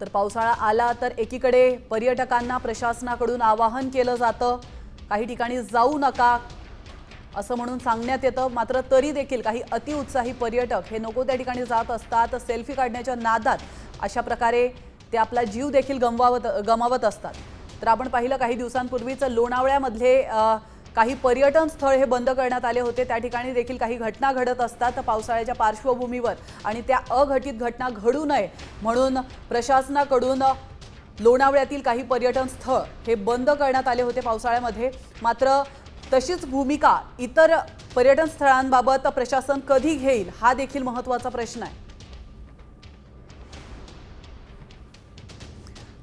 तर पावसाळा आला तर एकीकडे पर्यटकांना प्रशासनाकडून आवाहन केलं जातं काही ठिकाणी जाऊ नका असं म्हणून सांगण्यात येतं. मात्र तरी देखील काही अतिउत्साही पर्यटक हे नको त्या ठिकाणी जात असतात सेल्फी काढण्याच्या नादात अशा प्रकारे ते आपला जीव देखील गमवावत गमावत असतात. तर आपण पाहिलं काही दिवसांपूर्वीच लोणावळ्यामधले काही पर्यटन स्थळ हे बंद करण्यात आले होते. त्या ठिकाणी देखील काही घटना घडत असतात. पावसाळ्याच्या पार्श्वभूमीवर आणि त्या अघटित घटना घडू नये म्हणून प्रशासनाकडून लोणावळ्यातील काही पर्यटन स्थळ हे बंद करण्यात आले होते पावसाळ्यामध्ये. मात्र तशीच भूमिका इतर पर्यटन स्थळांबाबत प्रशासन कधी घेईल हा देखील महत्त्वाचा प्रश्न आहे.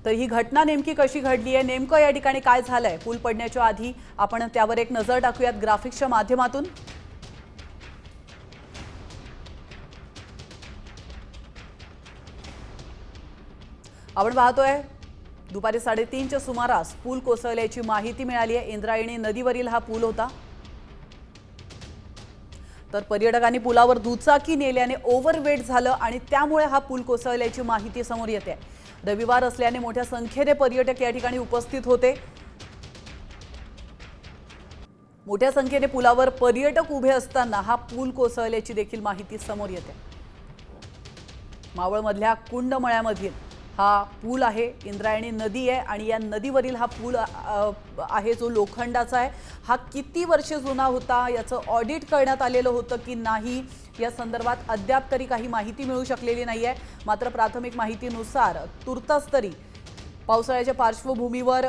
तर ही घटना नेमकी कशी घडली आहे? नेमकं या ठिकाणी काय झालंय? पूल पडण्याच्या आधी आपण त्यावर एक नजर टाकूयात ग्राफिक्सच्या माध्यमातून. आपण पाहतोय दुपारी साडेतीनच्या सुमारास पूल कोसळल्याची माहिती मिळाली आहे. इंद्रायणी नदीवरील हा पूल होता. तर पर्यटकांनी पुलावर दुचाकी नेल्याने ओव्हरवेट झालं आणि त्यामुळे हा पूल कोसळल्याची माहिती समोर येते. रविवार असल्याने मोठ्या संख्येने पर्यटक या ठिकाणी उपस्थित होते. मोठ्या संख्येने पुलावर पर्यटक उभे असताना हा पूल कोसळल्याची देखील माहिती समोर येते. मावळमधल्या कुंडमळ्यामधील हा पूल आहे. इंद्रायणी नदी आहे आणि या नदीवरील हा पूल आहे जो लोखंडाचा आहे. हा किती वर्ष जुना होता याचं ऑडिट करण्यात आलेलं होतं की नाही या संदर्भात अद्याप तरी काही माहिती मिळू शकलेली नाही आहे मात्र प्राथमिक माहितीनुसार तुर्तास तरी पावसाळ्याच्या पार्श्वभूमीवर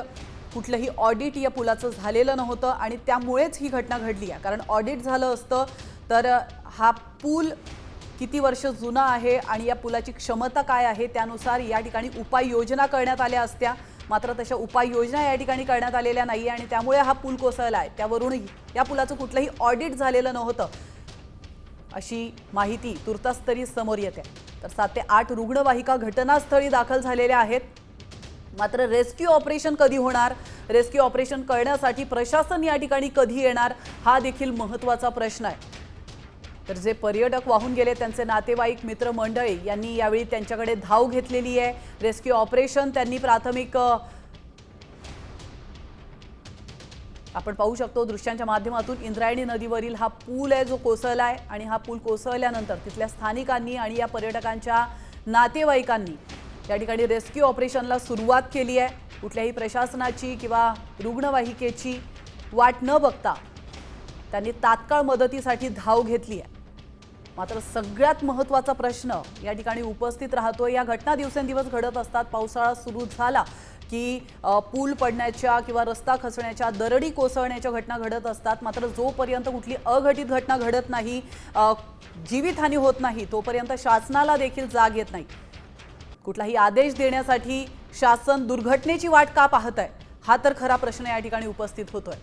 कुठलंही ऑडिट या पुलाचं झालेलं नव्हतं आणि त्यामुळेच ही घटना घडली आहे. कारण ऑडिट झालं असतं तर हा पूल किती वर्ष जुना आहे आणि या पुलाची क्षमता काय आहे त्यानुसार या ठिकाणी उपाययोजना करण्यात आल्या असत्या. मात्र तशा उपाययोजना या ठिकाणी करण्यात आलेल्या नाही आणि त्यामुळे हा पूल कोसळला आहे त्यावरून या पुलाचं कुठलंही ऑडिट झालेलं नव्हतं. अशी माहिती तुर्तास तरी समोर येते. तर सात ते आठ रुग्णवाहिका घटनास्थळी दाखल झालेल्या आहेत. मात्र रेस्क्यू ऑपरेशन कधी होणार? रेस्क्यू ऑपरेशन करण्यासाठी प्रशासन या ठिकाणी कधी येणार? हा देखील महत्त्वाचा प्रश्न आहे. तर जे पर्यटक वाहून गेले त्यांचे नातेवाईक मित्रमंडळी यांनी यावेळी त्यांच्याकडे धाव घेतलेली आहे. रेस्क्यू ऑपरेशन त्यांनी प्राथमिक आपण पाहू शकतो दृश्यांच्या माध्यमातून इंद्रायणी नदीवरील हा पूल आहे जो कोसळला आहे आणि हा पूल कोसळल्यानंतर तिथल्या स्थानिकांनी आणि या पर्यटकांच्या नातेवाईकांनी या ठिकाणी रेस्क्यू ऑपरेशनला सुरुवात केली आहे. कुठल्याही प्रशासनाची किंवा रुग्णवाहिकेची वाट न बघता त्यांनी तात्काळ मदतीसाठी धाव घेतली आहे. मात्र सगळ्यात महत्त्वाचा प्रश्न या ठिकाणी उपस्थित राहतो या घटना दिवसेंदिवस घडत असतात. पावसाळा सुरू झाला की पूल पडण्याच्या किंवा रस्ता खचण्याच्या दरडी कोसळण्याच्या घटना घडत असतात. मात्र जोपर्यंत कुठली अघटित घटना घडत नाही जीवितहानी होत नाही तोपर्यंत शासनाला देखील जाग येत नाही. कुठलाही आदेश देण्यासाठी शासन दुर्घटनेची वाट का पाहत आहे? हा तर खरा प्रश्न या ठिकाणी उपस्थित होतोय.